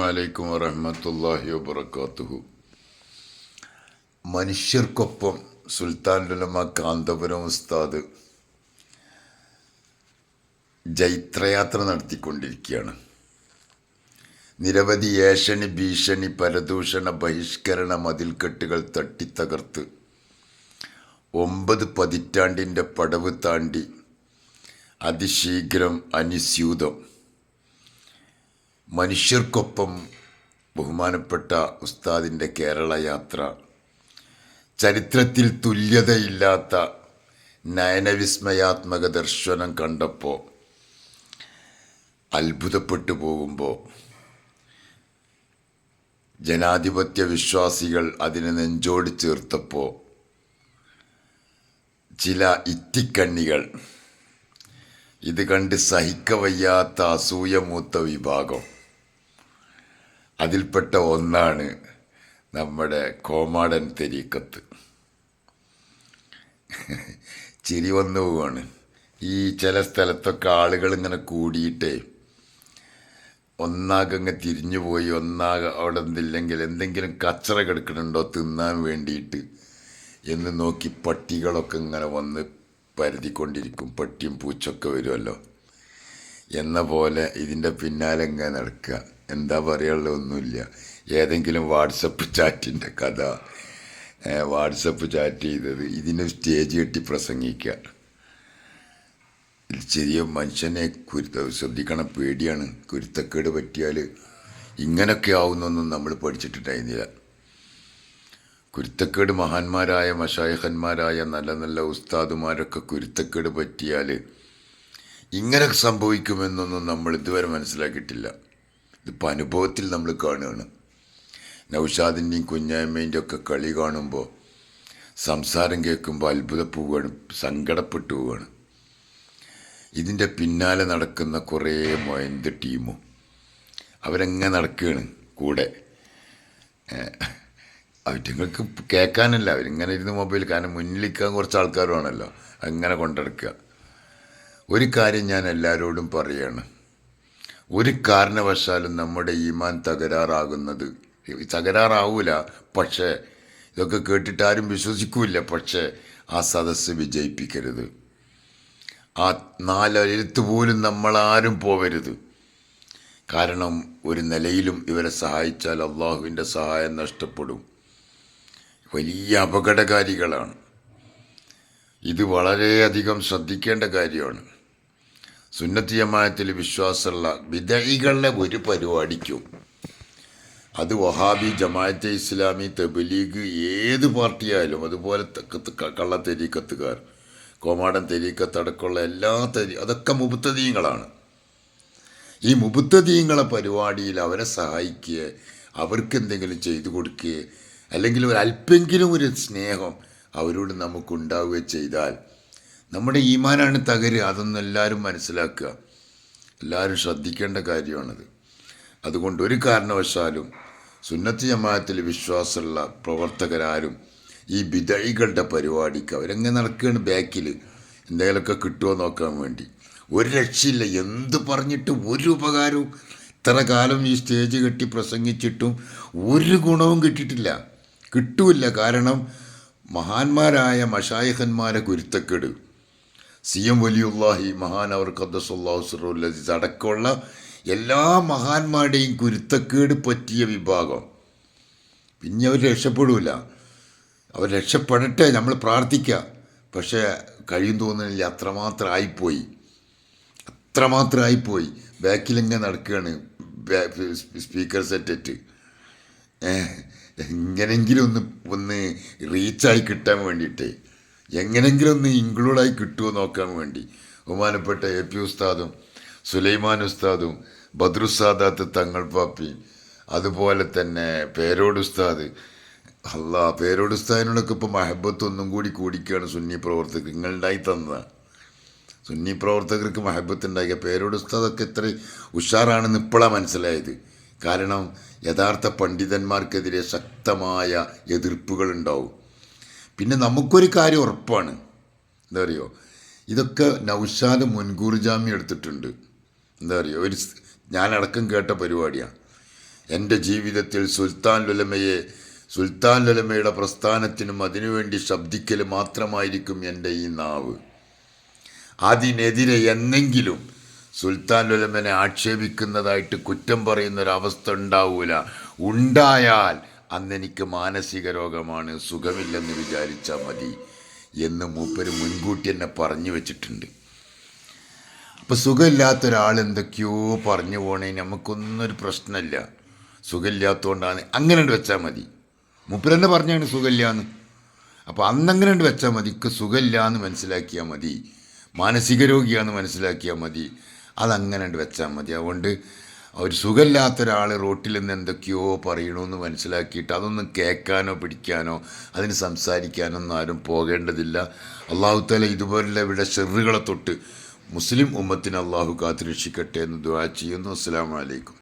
വലൈക്കും വറഹമത്തല്ലാഹി വബർക്കാത്തുഹു മനുഷ്യർക്കൊപ്പം സുൽത്താൻ ഉലമ കാന്തപുരം ഉസ്താദ് ജൈത്രയാത്ര നടത്തിക്കൊണ്ടിരിക്കുകയാണ്. നിരവധി ഏഷണി ഭീഷണി പരദൂഷണ ബഹിഷ്കരണ മതിൽക്കെട്ടുകൾ തട്ടിത്തകർത്ത് ഒമ്പത് പതിറ്റാണ്ടിന്റെ പടവ് താണ്ടി അതിശീഘ്രം അനുസ്യൂതം. മനുഷ്യർക്കൊപ്പം ബഹുമാനപ്പെട്ട ഉസ്താദിന്റെ കേരള യാത്ര. ചരിത്രത്തിൽ തുല്യതയില്ലാത്ത നയനവിസ്മയാത്മക ദർശനം കണ്ടപ്പോൾ അത്ഭുതപ്പെട്ടു പോകുമ്പോൾ ജനാധിപത്യ വിശ്വാസികൾ അതിനെ നെഞ്ചോട് ചേർത്തപ്പോൾ ചില ഇത്തിക്കണ്ണികൾ ഇത് കണ്ട് സഹിക്കവയ്യാത്ത അസൂയമൂത്ത വിഭാഗം അതിൽപ്പെട്ട ഒന്നാണ് നമ്മുടെ കോമാടൻ തെരീക്കത്ത്. ചിരി വന്നു പോവാണ്. ഈ ചില സ്ഥലത്തൊക്കെ ആളുകൾ ഇങ്ങനെ കൂടിയിട്ടേ ഒന്നാകങ്ങ് തിരിഞ്ഞു പോയി ഒന്നാകെ അവിടെ എന്തില്ലെങ്കിൽ എന്തെങ്കിലും കച്ചറ കിടക്കണുണ്ടോ തിന്നാൻ വേണ്ടിയിട്ട് എന്ന് നോക്കി പട്ടികളൊക്കെ ഇങ്ങനെ വന്ന് പരതിക്കൊണ്ടിരിക്കും. പട്ടിയും പൂച്ചൊക്കെ വരുമല്ലോ. എന്ന പോലെ ഇതിന്റെ പിന്നാലെ എങ്ങനെ നടക്കുക. എന്താ പറയാനുള്ള ഒന്നുമില്ല. ഏതെങ്കിലും വാട്സപ്പ് ചാറ്റിന്റെ കഥ വാട്സപ്പ് ചാറ്റ് ചെയ്തത് ഇതിന്റെ സ്റ്റേജ് കെട്ടി പ്രസംഗിക്കുക. ചെറിയ മനുഷ്യനെ കുരുത്ത ശ്രദ്ധിക്കണം പേടിയാണ്. കുരുത്തക്കേട് പറ്റിയാൽ ഇങ്ങനൊക്കെ ആവുന്നൊന്നും നമ്മൾ പഠിച്ചിട്ടുണ്ടായിരുന്നില്ല. കുരുത്തക്കേട് മഹാന്മാരായ മഷായഹന്മാരായ നല്ല നല്ല ഉസ്താദുമാരൊക്കെ കുരുത്തക്കേട് പറ്റിയാൽ ഇങ്ങനെ സംഭവിക്കുമെന്നൊന്നും നമ്മൾ ഇതുവരെ മനസ്സിലാക്കിയിട്ടില്ല. ഇതിപ്പോൾ അനുഭവത്തിൽ നമ്മൾ കാണുകയാണ്. നൗഷാദിന്റെയും കുഞ്ഞായ്മേന്റെ ഒക്കെ കളി കാണുമ്പോൾ സംസാരം കേൾക്കുമ്പോൾ അത്ഭുതപ്പോവുകയാണ് സങ്കടപ്പെട്ടു പോവുകയാണ്. ഇതിന്റെ പിന്നാലെ നടക്കുന്ന കുറേ മൊയന്ത് ടീമും അവരെങ്ങനെ നടക്കുകയാണ് കൂടെ? അവറ്റങ്ങൾക്ക് കേൾക്കാനല്ല അവരിങ്ങനെ ഇരുന്ന് മൊബൈൽ കാരണം മുന്നിലിക്കാൻ കുറച്ച് ആൾക്കാരുമാണല്ലോ അങ്ങനെ കൊണ്ടെടുക്കുക. ഒരു കാര്യം ഞാൻ എല്ലാവരോടും പറയാണ്. ഒരു കാരണവശാലും നമ്മുടെ ഈമാൻ തകരാറാകുന്നത് തകരാറാവൂല പക്ഷേ ഇതൊക്കെ കേട്ടിട്ട് ആരും വിശ്വസിക്കൂല പക്ഷേ ആ സദസ്സ് വിജയിപ്പിക്കരുത്. ആ നാലെഴുത്ത് പോലും നമ്മളാരും പോവരുത്. കാരണം ഒരു നിലയിലും ഇവരെ സഹായിച്ചാൽ അള്ളാഹുവിന്റെ സഹായം നഷ്ടപ്പെടും. വലിയ അപകടകാരികളാണ്. ഇത് വളരെയധികം ശ്രദ്ധിക്കേണ്ട കാര്യമാണ്. സുന്നത്തി ജമാത്തിൽ വിശ്വാസമുള്ള വിദഹികളുടെ ഒരു പരിപാടിക്കും. അത് വഹാബി ജമാഅത്തെ ഇസ്ലാമി തബലീഗ് ഏത് പാർട്ടിയായാലും അതുപോലെ കള്ള തെരീക്കത്തുകാർ കോമാടൻ തെരീക്കത്ത് അടക്കമുള്ള എല്ലാ തെരി അതൊക്കെ മുബുത്തദീങ്ങളാണ്. ഈ മുബുത്തദീങ്ങളെ പരിപാടിയിൽ അവരെ സഹായിക്കുക അവർക്ക് എന്തെങ്കിലും ചെയ്തു കൊടുക്കുക അല്ലെങ്കിൽ ഒരു അല്പെങ്കിലും ഒരു സ്നേഹം അവരോട് നമുക്കുണ്ടാവുക ചെയ്താൽ നമ്മുടെ ഈമാനാണ് തകരുക അതൊന്നും എല്ലാവരും മനസ്സിലാക്കുക. എല്ലാവരും ശ്രദ്ധിക്കേണ്ട കാര്യമാണത്. അതുകൊണ്ട് ഒരു കാരണവശാലും സുന്നത്ത് ജമാഅത്തിൽ വിശ്വാസമുള്ള പ്രവർത്തകരാരും ഈ ബിദഴികളുടെ പരിപാടിക്ക് അവരെങ്ങനെ നടക്കുകയാണ് ബാക്കിൽ എന്തെങ്കിലുമൊക്കെ കിട്ടുമോ നോക്കാൻ വേണ്ടി. ഒരു രക്ഷയില്ല. എന്ത് പറഞ്ഞിട്ട് ഒരു ഉപകാരവും ഇത്ര കാലം ഈ സ്റ്റേജ് കെട്ടി പ്രസംഗിച്ചിട്ടും ഒരു ഗുണവും കിട്ടിയിട്ടില്ല. കിട്ടൂല കാരണം മഹാന്മാരായ മഷായഹന്മാരെ കുരുത്തക്കേട്. സി എം വലിയുല്ലാഹി മഹാൻ അവർ ഖദ്ദസുല്ലാഹുസറുല്ലീസ് അടക്കമുള്ള എല്ലാ മഹാന്മാരുടെയും കുരുത്തക്കേട് പറ്റിയ വിഭാഗം. പിന്നെ അവർ രക്ഷപ്പെടില്ല അവർ രക്ഷപ്പെടട്ടെ നമ്മൾ പ്രാർത്ഥിക്കുക പക്ഷേ കഴിയും തോന്നുന്നില്ല അത്രമാത്രം ആയിപ്പോയി. അത്രമാത്രം ആയിപ്പോയി ബാക്കിലിങ്ങനെ നടക്കുകയാണ് സ്പീക്കർ സെറ്ററ്റ് എങ്ങനെങ്കിലും ഒന്ന് ഒന്ന് റീച്ചായി കിട്ടാൻ വേണ്ടിയിട്ടേ. എങ്ങനെങ്കിലും ഒന്ന് ഇൻക്ലൂഡായി കിട്ടുമോ നോക്കാൻ വേണ്ടി. ബഹുമാനപ്പെട്ട എ പി ഉസ്താദും സുലൈമാൻ ഉസ്താദും ബദ്രുസാദാത്ത് തങ്ങൾ പാപ്പി. അതുപോലെ തന്നെ പേരോട് ഉസ്താദ്. അല്ല പേരോട് ഉസ്താദിനോടൊക്കെ ഇപ്പോൾ മഹബത്ത് ഒന്നും കൂടി കൂടിക്കുകയാണ് സുന്നി പ്രവർത്തകർ നിങ്ങളുണ്ടായി തന്നതാണ് സുന്നി പ്രവർത്തകർക്ക് മഹബത്ത് ഉണ്ടാക്കിയ പേരോട് ഉസ്താദൊക്കെ എത്ര ഉഷാറാണെന്ന് ഇപ്പോഴാണ് മനസ്സിലായത്. കാരണം യഥാർത്ഥ പണ്ഡിതന്മാർക്കെതിരെ ശക്തമായ എതിർപ്പുകൾ ഉണ്ടാവും പിന്നെ നമുക്കൊരു കാര്യം ഉറപ്പാണ്. എന്താ പറയുക ഇതൊക്കെ നൗഷാദ് മുൻകൂർ ജാമ്യം എടുത്തിട്ടുണ്ട്. എന്താ പറയുക ഒരു ഞാനടക്കം കേട്ട പരിപാടിയാണ് എന്റെ ജീവിതത്തിൽ സുൽത്താൻ ലുലമയെ സുൽത്താൻ ലുലമയുടെ പ്രസ്ഥാനത്തിനും അതിനുവേണ്ടി ശബ്ദിക്കൽ മാത്രമായിരിക്കും എന്റെ ഈ നാവ്. അതിനെതിരെ എന്നെങ്കിലും സുൽത്താൻ ലുലമനെ ആക്ഷേപിക്കുന്നതായിട്ട് കുറ്റം പറയുന്നൊരവസ്ഥ ഉണ്ടാവൂല. ഉണ്ടായാൽ അന്ന് എനിക്ക് മാനസിക രോഗമാണ് സുഖമില്ലെന്ന് വിചാരിച്ചാൽ മതി എന്ന് മൂപ്പര് മുൻകൂട്ടി എന്നെ പറഞ്ഞു വെച്ചിട്ടുണ്ട്. അപ്പോൾ സുഖമില്ലാത്ത ഒരാൾ എന്തൊക്കെയോ പറഞ്ഞു പോണേ നമുക്കൊന്നൊരു പ്രശ്നമില്ല. സുഖമില്ലാത്തതുകൊണ്ടാണ് അങ്ങനെ വെച്ചാൽ മതി. മൂപ്പരെന്നെ പറഞ്ഞാണ് സുഖമില്ലാന്ന്. അപ്പോൾ അന്നങ്ങനെ വെച്ചാൽ മതി ഇക്ക് സുഖമില്ല എന്ന് മനസ്സിലാക്കിയാൽ മതി. മാനസിക രോഗിയാന്ന് മനസ്സിലാക്കിയാൽ മതി. അതങ്ങനെ വെച്ചാൽ മതി. അതുകൊണ്ട് ഒരു സുഖമില്ലാത്ത ഒരാൾ റോട്ടിൽ നിന്ന് എന്തൊക്കെയോ പറയണമെന്ന് മനസ്സിലാക്കിയിട്ട് അതൊന്നും കേൾക്കാനോ പിടിക്കാനോ അതിന് സംസാരിക്കാനോ ഒന്നും ആരും പോകേണ്ടതില്ല. അള്ളാഹു തല ഇതുപോലുള്ള ഇവിടെ ഷെറുകളെ തൊട്ട് മുസ്ലിം ഉമ്മത്തിന് അള്ളാഹു കാത്തുരക്ഷിക്കട്ടെ എന്ന് ദുവാ ചെയ്യുന്നു. അസ്സാം വലൈക്കും